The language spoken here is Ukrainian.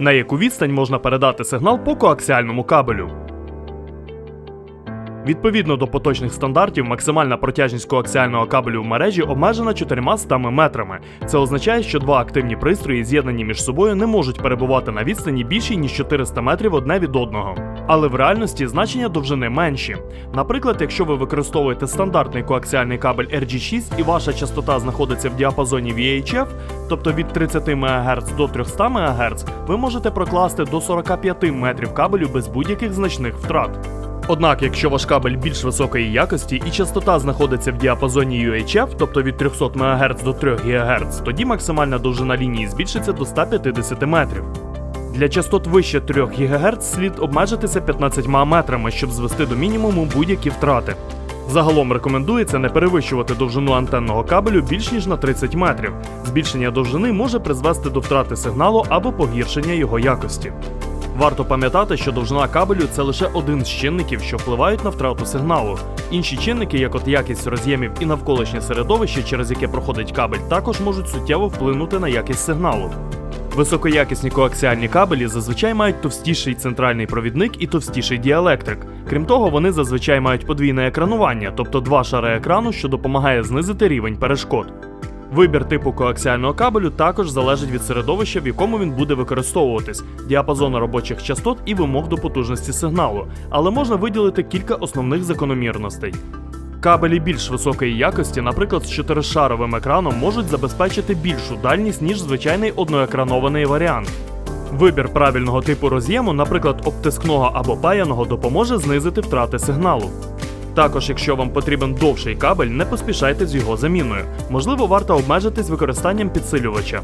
На яку відстань можна передати сигнал по коаксіальному кабелю. Відповідно до поточних стандартів, максимальна протяжність коаксіального кабелю в мережі обмежена 400 метрами. Це означає, що два активні пристрої, з'єднані між собою, не можуть перебувати на відстані більшій ніж 400 метрів одне від одного. Але в реальності значення довжини менші. Наприклад, якщо ви використовуєте стандартний коаксіальний кабель RG6 і ваша частота знаходиться в діапазоні VHF, тобто від 30 МГц до 300 МГц, ви можете прокласти до 45 метрів кабелю без будь-яких значних втрат. Однак, якщо ваш кабель більш високої якості і частота знаходиться в діапазоні UHF, тобто від 300 МГц до 3 ГГц, тоді максимальна довжина лінії збільшиться до 150 метрів. Для частот вище 3 ГГц слід обмежитися 15 метрами, щоб звести до мінімуму будь-які втрати. Загалом рекомендується не перевищувати довжину антенного кабелю більш ніж на 30 метрів. Збільшення довжини може призвести до втрати сигналу або погіршення його якості. Варто пам'ятати, що довжина кабелю це лише один з чинників, що впливають на втрату сигналу. Інші чинники, як от якість роз'ємів і навколишнє середовище, через яке проходить кабель, також можуть суттєво вплинути на якість сигналу. Високоякісні коаксіальні кабелі зазвичай мають товстіший центральний провідник і товстіший діелектрик. Крім того, вони зазвичай мають подвійне екранування, тобто два шари екрану, що допомагає знизити рівень перешкод. Вибір типу коаксіального кабелю також залежить від середовища, в якому він буде використовуватись, діапазону робочих частот і вимог до потужності сигналу, але можна виділити кілька основних закономірностей. Кабелі більш високої якості, наприклад, з чотиришаровим екраном, можуть забезпечити більшу дальність, ніж звичайний одноекранований варіант. Вибір правильного типу роз'єму, наприклад, обтискного або паяного, допоможе знизити втрати сигналу. Також, якщо вам потрібен довший кабель, не поспішайте з його заміною. Можливо, варто обмежитись використанням підсилювача.